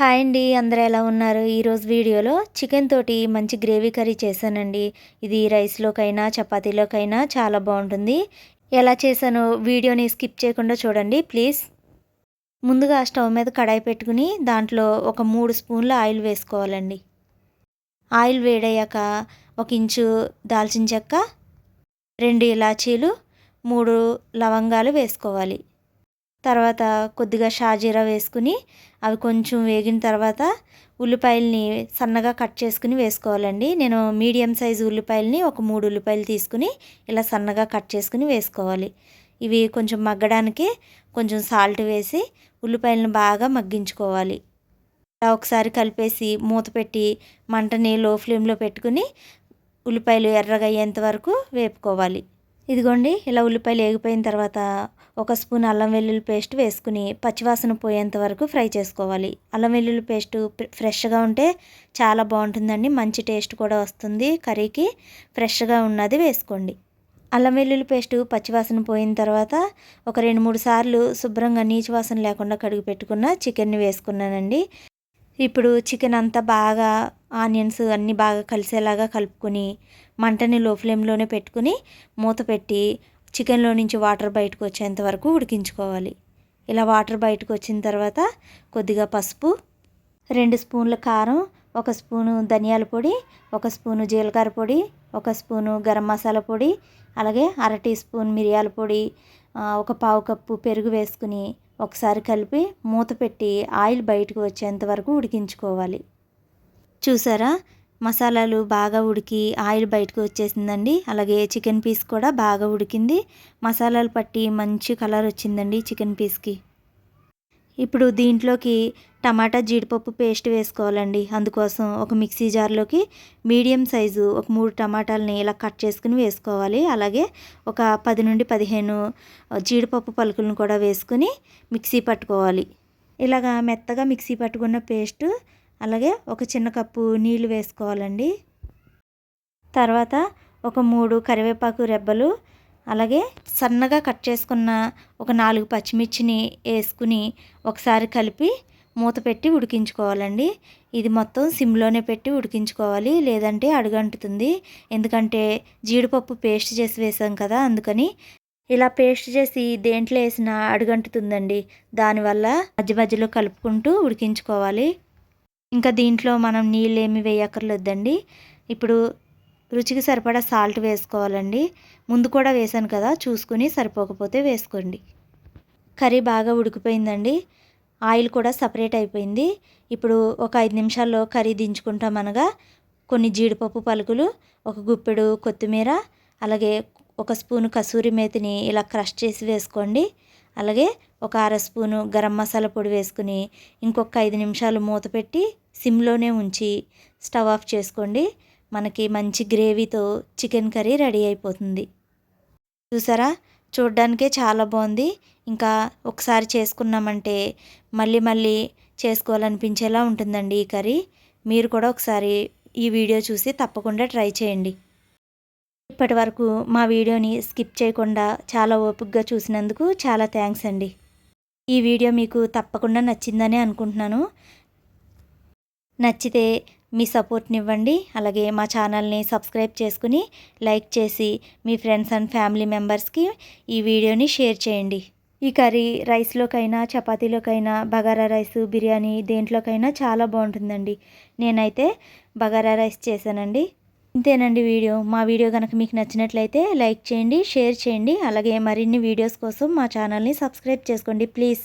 Hi అండి అందరూ ఎలా ఉన్నారు? ఈరోజు వీడియోలో చికెన్ తోటి మంచి గ్రేవీ కర్రీ చేశానండి. ఇది రైస్లోకైనా చపాతీలోకైనా చాలా బాగుంటుంది. ఎలా చేశానో వీడియోని స్కిప్ చేయకుండా చూడండి ప్లీజ్. ముందుగా స్టవ్ మీద కడాయి పెట్టుకుని దాంట్లో ఒక మూడు స్పూన్ల ఆయిల్ వేసుకోవాలండి. ఆయిల్ వేడయ్యాక ఒక ఇంచు దాల్చిన చెక్క రెండు ఇలాచీలు మూడు లవంగాలు వేసుకోవాలి. తర్వాత కొద్దిగా షాజీరా వేసుకుని అవి కొంచెం వేగిన తర్వాత ఉల్లిపాయలని సన్నగా కట్ చేసుకుని వేసుకోవాలండి. నేను మీడియం సైజు ఉల్లిపాయలని ఒక మూడు ఉల్లిపాయలు తీసుకుని ఇలా సన్నగా కట్ చేసుకుని వేసుకోవాలి. ఇవి కొంచెం మగ్గడానికి కొంచెం సాల్ట్ వేసి ఉల్లిపాయలను బాగా మగ్గించుకోవాలి. ఇలా ఒకసారి కలిపేసి మూత పెట్టి మంటని లో ఫ్లేమ్లో పెట్టుకుని ఉల్లిపాయలు ఎర్రగా అయ్యేంత వరకు వేపుకోవాలి. ఇదిగోండి ఇలా ఉల్లిపాయలు వేగిపోయిన తర్వాత ఒక స్పూన్ అల్లం వెల్లుల్లి పేస్ట్ వేసుకుని పచ్చివాసన పోయేంత వరకు ఫ్రై చేసుకోవాలి. అల్లం వెల్లుల్లి పేస్ట్ ఫ్రెష్గా ఉంటే చాలా బాగుంటుందండి. మంచి టేస్ట్ కూడా వస్తుంది కర్రీకి. ఫ్రెష్గా ఉన్నది వేసుకోండి. అల్లం వెల్లుల్లి పేస్ట్ పచ్చివాసన పోయిన తర్వాత ఒక రెండు మూడు సార్లు శుభ్రంగా నీచు వాసన లేకుండా కడిగి పెట్టుకున్న చికెన్ని వేసుకున్నానండి. ఇప్పుడు చికెన్ అంతా బాగా ఆనియన్స్ అన్నీ బాగా కలిసేలాగా కలుపుకొని మంటని లో ఫ్లేమ్లోనే పెట్టుకుని మూత పెట్టి చికెన్లో నుంచి వాటర్ బయటకు వచ్చేంత వరకు ఉడికించుకోవాలి. ఇలా వాటర్ బయటకు వచ్చిన తర్వాత కొద్దిగా పసుపు రెండు స్పూన్ల కారం ఒక స్పూను ధనియాల పొడి ఒక స్పూను జీలకర్ర పొడి ఒక స్పూను గరం మసాలా పొడి అలాగే అర టీ స్పూన్ మిరియాల పొడి ఒక పావు కప్పు పెరుగు వేసుకుని ఒకసారి కలిపి మూత పెట్టి ఆయిల్ బయటకు వచ్చేంత వరకు ఉడికించుకోవాలి. చూసారా? మసాలాలు బాగా ఉడికి ఆయిల్ బయటకు వచ్చేసిందండి. అలాగే చికెన్ పీస్ కూడా బాగా ఉడికింది. మసాలాలు పట్టి మంచి కలర్ వచ్చిందండి చికెన్ పీస్కి. ఇప్పుడు దీంట్లోకి టమాటా జీడిపప్పు పేస్ట్ వేసుకోవాలండి. అందుకోసం ఒక మిక్సీ జార్లోకి మీడియం సైజు ఒక మూడు టమాటాలని ఇలా కట్ చేసుకుని వేసుకోవాలి. అలాగే ఒక పది నుండి పదిహేను జీడిపప్పు పలుకులను కూడా వేసుకుని మిక్సీ పట్టుకోవాలి. ఇలాగా మెత్తగా మిక్సీ పట్టుకున్న పేస్ట్ అలాగే ఒక చిన్న కప్పు నీళ్ళు వేసుకోవాలండి. తర్వాత ఒక మూడు కరివేపాకు రెబ్బలు అలాగే సన్నగా కట్ చేసుకున్న ఒక నాలుగు పచ్చిమిర్చిని వేసుకుని ఒకసారి కలిపి మూత పెట్టి ఉడికించుకోవాలండి. ఇది మొత్తం సిమ్లోనే పెట్టి ఉడికించుకోవాలి లేదంటే అడుగంటుతుంది. ఎందుకంటే జీడిపప్పు పేస్ట్ చేసి వేసాం కదా అందుకని ఇలా పేస్ట్ చేసి దేంట్లో వేసినా అడుగంటుతుందండి. దానివల్ల మధ్య మధ్యలో కలుపుకుంటూ ఉడికించుకోవాలి. ఇంకా దీంట్లో మనం నీళ్ళు ఏమి వేయక్కర్లేదండి. ఇప్పుడు రుచికి సరిపడా సాల్ట్ వేసుకోవాలండి. ముందు కూడా వేసాను కదా చూసుకుని సరిపోకపోతే వేసుకోండి. కర్రీ బాగా ఉడికిపోయిందండి. ఆయిల్ కూడా సపరేట్ అయిపోయింది. ఇప్పుడు ఒక ఐదు నిమిషాల్లో కర్రీ దించుకుంటాం అనగా కొన్ని జీడిపప్పు పలుకులు ఒక గుప్పెడు కొత్తిమీర అలాగే ఒక స్పూను కసూరి మేతిని ఇలా క్రష్ చేసి వేసుకోండి. అలాగే ఒక అర స్పూను గరం మసాలా పొడి వేసుకుని ఇంకొక ఐదు నిమిషాలు మూత పెట్టి సిమ్లోనే ఉంచి స్టవ్ ఆఫ్ చేసుకోండి. మనకి మంచి గ్రేవీతో చికెన్ కర్రీ రెడీ అయిపోతుంది. చూసారా? చూడ్డానికే చాలా బాగుంది. ఇంకా ఒకసారి చేసుకున్నామంటే మళ్ళీ మళ్ళీ చేసుకోవాలనిపించేలా ఉంటుందండి ఈ కర్రీ. మీరు కూడా ఒకసారి ఈ వీడియో చూసి తప్పకుండా ట్రై చేయండి. ఇప్పటి వరకు మా వీడియోని స్కిప్ చేయకుండా చాలా ఓపికగా చూసినందుకు చాలా థ్యాంక్స్ అండి. ఈ వీడియో మీకు తప్పకుండా నచ్చిందని అనుకుంటున్నాను. నచ్చితే మీ సపోర్ట్ని ఇవ్వండి అలాగే మా ఛానల్ని సబ్స్క్రైబ్ చేసుకుని లైక్ చేసి మీ ఫ్రెండ్స్ అండ్ ఫ్యామిలీ మెంబర్స్కి ఈ వీడియోని షేర్ చేయండి. ఈ కర్రీ రైస్లోకైనా చపాతీలోకైనా బగారా రైస్ బిర్యానీ దేంట్లోకైనా చాలా బాగుంటుందండి. నేనైతే బగారా రైస్ చేశానండి. ఇంతేనండి వీడియో. మా వీడియో కనుక మీకు నచ్చినట్లయితే లైక్ చేయండి షేర్ చేయండి. అలాగే మరిన్ని వీడియోస్ కోసం మా ఛానల్ని సబ్స్క్రైబ్ చేసుకోండి ప్లీజ్.